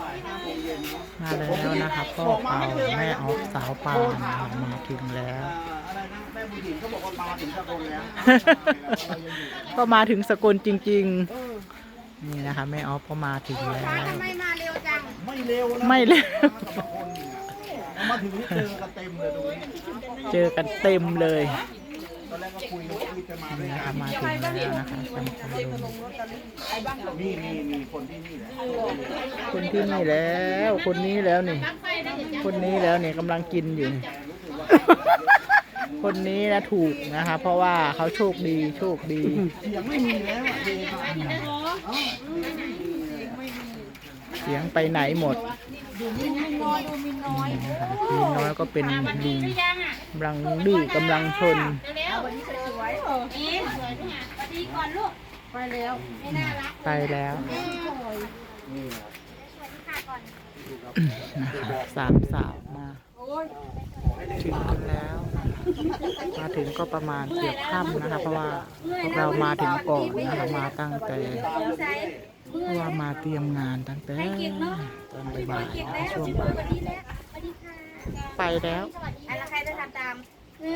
มาแล้วนะครับพ่อเปาแม่ออฟสาวปานนะครับมาถึงแล้วอะไรนะแม่บุญหญิงเขาบอกว่ามาถึงตะโกนแล้ว ก็มาถึงสกลจริง ๆ นี่นะคะแม่ออฟก็มาถึงแล้วทำไมมาเร็วจัง ไม่เร็วนะไม่เร็วเอามาถึงนี่เจอกันเต็มเลยตรงนี้เจอกันเต็มเลย ตอนแรกก็คุยว่าจะมาด้วยกันะนคะมาถึงแล้วนะคะจำปาดงมีมีมีคนที่นี่แหละคนที่นี่แล้ว คนนี้แล้วนี่ คนนี้แล้วนี่ยกำลังกินอยู่ คนนี้นะถูกนะคะ เพราะว่าเขาโชคดีโชคดีเสียงไม่มีแล้วอะเสียงไปไหนหมดนี่นะคะมีน้อยก็เป็นลิงกำลังดื้อกำลังชน ววันนี้สวยๆเอออินสวยนี่ไงสวัสดีก่อนลูก ไปแล้วไม่น่ารักไปแล้วนี่นะคะสามสาวมา ถึงกันแล้ว มาถึงก็ประมาณเกือบค่ำนะคะ เพราะว่าพวกเรามาถึงก่อนนะคะมาตั้งแต่ใส่เพราะว่ามาเตรียมงานตั้งแต่ตอนบ่ายๆนะคะช่วงบ่ายสวัสดีแล้วสวัสดีค่ะไปแล้วอะแล้วใครจะทำตามเอ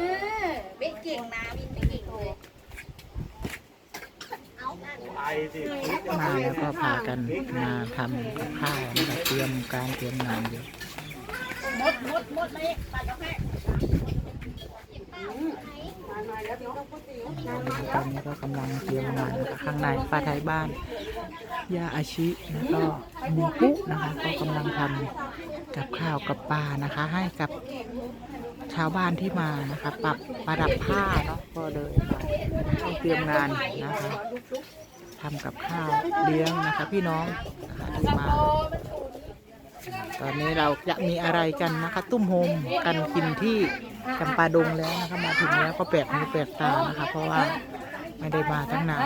อเบ๊ ก่งนะวินไม่เก่งเลยเอาไปสิมาแล้วก็พากันมาทำข้าวนะคะเตรียมการเตรียมงานอยู่มดมดมดเลยปัดกาแฟตอนนี้ก็กำลังเตรียมงานข้างในป้าไทยบ้านย่าอาชิแล้วก็มีปุ๊นะคะก็กำลังทำกับข้าวกับปลานะคะ ให้กับ ชาวบ้านที่มานะคะปรับประดับผ้าเนาะก็เลยมาต้องเตรียมงานนะคะทำกับข้าวเลี้ยงนะคะพี่น้องนะคะที่มา ตอนนี้เราจะมีอะไรกันนะคะ ตุ้มโฮมกันกินที่จำปาดงแล้วนะคะมาถึงแล้วก็แปลกหูแปลกตานะคะ เพราะว่าไม่ได้มาตั้งนาน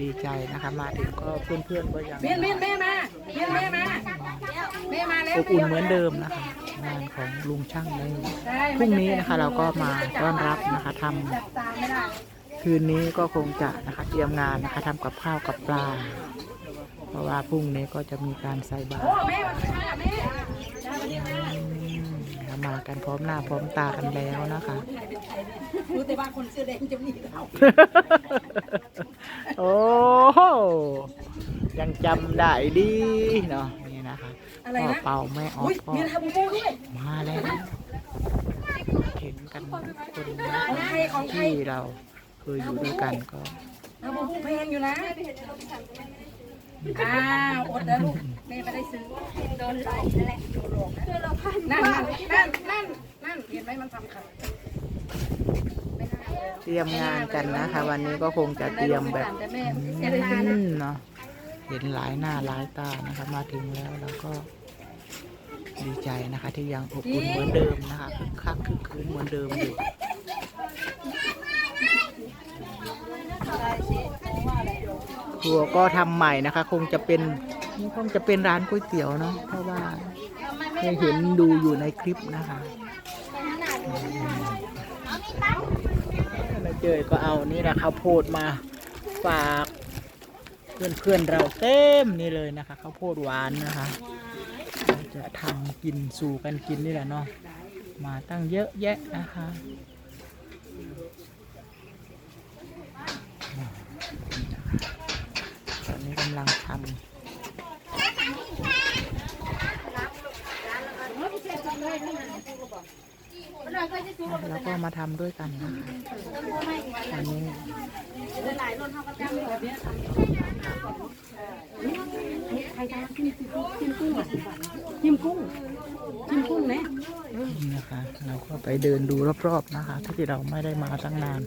ดีใจนะคะมาถึงก็เพื่อนๆก็ยังเมียนเมียนแม่มาเมียนแม่มาแม่มา อบอุ่นเหมือนเดิมนะคะงานของลุงช่างในพรุ่งนี้นะคะ เราก็มาต้อนรับนะคะทำตามไม่ได้คืนนี้ก็คงจะนะคะ เตรียมงานนะคะทำกับข้าวกับปลา เพราะว่าพรุ่งนี้ก็จะมีการใส่บาตรโอ้แม่มาค่ะแม่อืมมากันพร้อมหน้าพร้อมตากันแล้วนะคะรู้แต่ว่าคนเสื้อแดงจะมีเราโอ้โหยังจำได้ดีเนาะนี่นะคะ อะไรพ่อนะเป่าแม่อออุ้ฟยก็มีทาบูบูด้วยมาแล้วเห็นกันทุกคนนะของคะใครของใครที่เราเคยอยู่ด้วยกันก็ทาบูบูแพงอยู่นะอ้าวอดแล้วลูกแม่ไม่ได้ซื้อโดนหลอกนั่นแหละนั่นนั่นนั่นนั่นนั่นเห็นไหมมันทำขาดเตรียมงานกันนะคะ วันนี้ก็คงจะเตรียมแบบแต่แม่อืมเนาะ เห็นหลายหน้าหลายตานะคะ มาถึงแล้วแล้วก็ดีใจนะคะ ที่ยังอบอุ่นเหมือนเดิมนะคะคึกคักคึกคืนเหมือนเดิมอยู่ครัวก็ทำใหม่นะคะ คงจะเป็นนี่คงจะเป็นร้านก๋วยเตี๋ยวเนาะเพราะว่าเคยเห็นดูอยู่ในคลิปนะคะแล้วเจอก็เอานี่นะข้าวโพดมาฝาก เพื่อนเพื่อนเราเต็มนี่เลยนะคะข้าวโพดหวานนะคะจะทำกินสู่กันกินนี่แหละเนาะมาตั้งเยอะแยะนะคะตอนนี้กำลังทำ แล้วก็มาทำด้วยกันนะคะอันนี้จิ้มกุ้งจิ้มกุ้งนะนี่นะคะ เราก็ไปเดินดูรอบๆนะคะ ที่เราไม่ได้มาตั้งนาน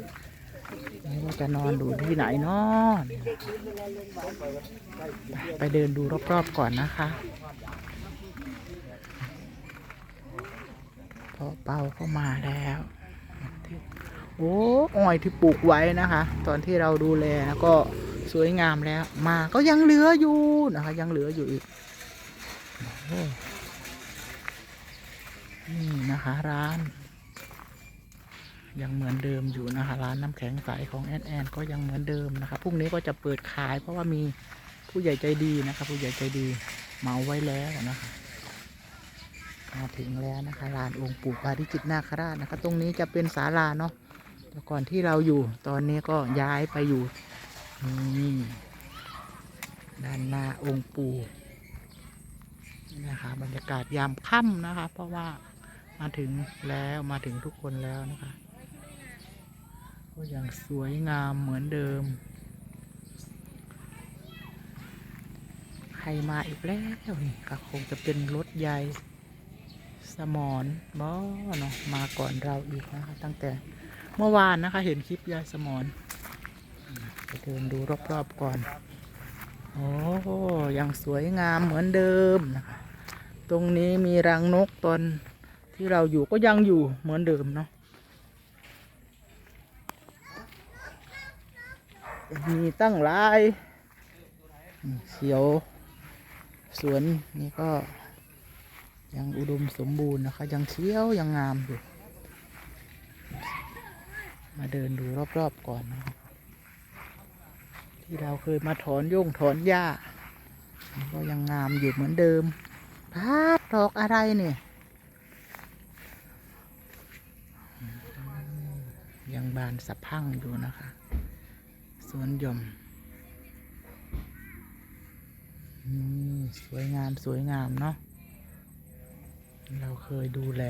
นี่ว่าจะนอนดูที่ไหนเนาะนี่นะคะไปเดินดูรอบๆก่อนนะคะ พอเป่าก็มาแล้วโอ้อ้อยที่ปลูกไว้นะคะ ตอนที่เราดูแลนะก็สวยงามแล้ว มาก็ยังเหลืออยู่นะคะ ยังเหลืออยู่อีกนี่นะคะร้าน ยังเหมือนเดิมอยู่นะคะ ร้านน้ำแข็งใสของแอนแอนก็ยังเหมือนเดิมนะคะพรุ่งนี้ก็จะเปิดขายเพราะว่ามีผู้ใหญ่ใจดีนะคะ ผู้ใหญ่ใจดีเมาไว้แล้วนะคะ มาถึงแล้วนะคะลานองค์ปู่ปาริจิตนาคราชนะคะ ตรงนี้จะเป็นศาลาเนาะแต่ก่อนที่เราอยู่ตอนนี้ก็ย้ายไปอยู่นี่ด้านหน้าองค์ปู่นี่นะคะบรรยากาศยามค่ำนะคะ เพราะว่ามาถึงแล้วมาถึงทุกคนแล้วนะคะ ก็ยังสวยงามเหมือนเดิม ใครมาอีกแล้วนี่ก็คงจะเป็นรถใหญ่ สมอนบอเนาะมาก่อนเราอีกนะคะ ตั้งแต่เมื่อวานนะคะ เห็นคลิปยายสมอนไปเดินดูรอบๆก่อน โอ้ยังสวยงามเหมือนเดิมนะคะ ตรงนี้มีรังนกตอนที่เราอยู่ก็ยังอยู่เหมือนเดิมเนาะมีตั้งหลาย เขียว สวนนี่ก็ ยังอุดมสมบูรณ์นะคะ ยังเขียวยังงามอยู่ มาเดินดูรอบๆก่อนนะครับที่เราเคยมาถอนโยงถอนหญ้า ก็ยังงามอยู่เหมือนเดิมพัดดอกอะไรเนี่ย ยังบานสะพังอยู่นะคะสวนหย่อมอืมสวยงามสวยงามเนาะ เราเคยดูแล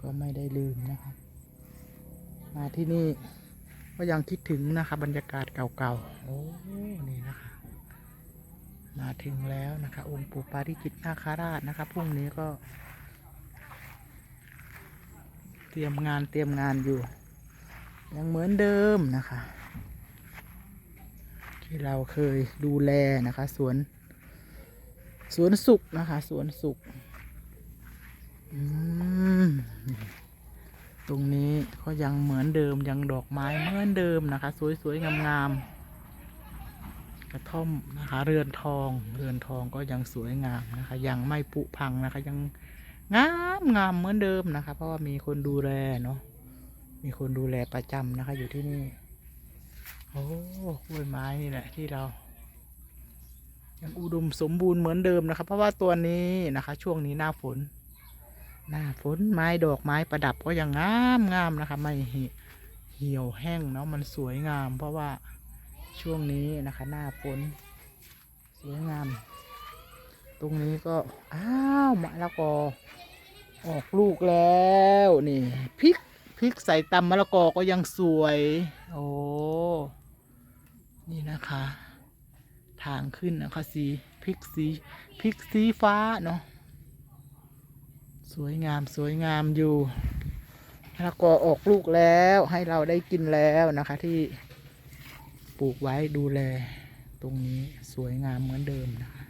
ก็ไม่ได้ลืมนะคะมาที่นี่ก็ยังคิดถึงนะคะบบรรยากาศเก่าๆ โอ้ นี่นะคะ มาถึงแล้วนะคะ องค์ปู่ปาริจิตนาคาราชนะคะพรุ่งนี้ก็ เตรียมงานเตรียมงานอยู่ ยังเหมือนเดิมนะคะ ที่เราเคยดูแลนะคะ สวน สวนสุขนะคะ สวนสุข ตรงนี้ก็ยังเหมือนเดิมยังดอกไม้เหมือนเดิมนะคะ สวยๆงามๆกระท่อมนะคะ เรือนทอง เรือนทองก็ยังสวยงามนะคะ ยังไม่ผุพังนะคะ ยังงามงามเหมือนเดิมนะคะ เพราะว่ามีคนดูแลเนาะมีคนดูแลประจำนะคะ อยู่ที่นี่โอ้กล้วยไม้นี่แหละที่เรายังอุดมสมบูรณ์เหมือนเดิมนะครับเพราะว่าตัวนี้นะคะ ช่วงนี้หน้าฝน หน้าฝนไม้ดอกไม้ประดับก็ยังงามงามนะคะ ไม่เหี่ยวแห้งเนาะมันสวยงาม เพราะว่าช่วงนี้นะคะ หน้าฝนสวยงาม ตรงนี้ก็อ้าวมะละกอ ออกลูกแล้วนี่พริกพริกใส่ตำมะละกอก็ยังสวย โอ้นี่นะคะ ทางขึ้นนะคะสีพริกสีพริกสีฟ้าเนาะ สวยงามสวยงามอยู่มะละกอออกลูกแล้วให้เราได้กินแล้วนะคะที่ปลูกไว้ดูแล ตรงนี้สวยงามเหมือนเดิมนะคะ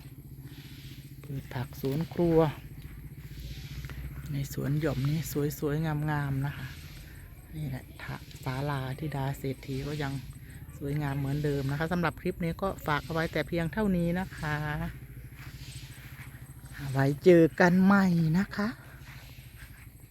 พืชผักสวนครัว ในสวนหย่อมนี้สวยๆงามๆนะคะ นี่แหละทะศาลาที่ดาเศรษฐีก็ยังสวยงามเหมือนเดิมนะคะสำหรับคลิปนี้ก็ฝากเอาไว้แต่เพียงเท่านี้นะคะ ไว้เจอกันใหม่นะคะ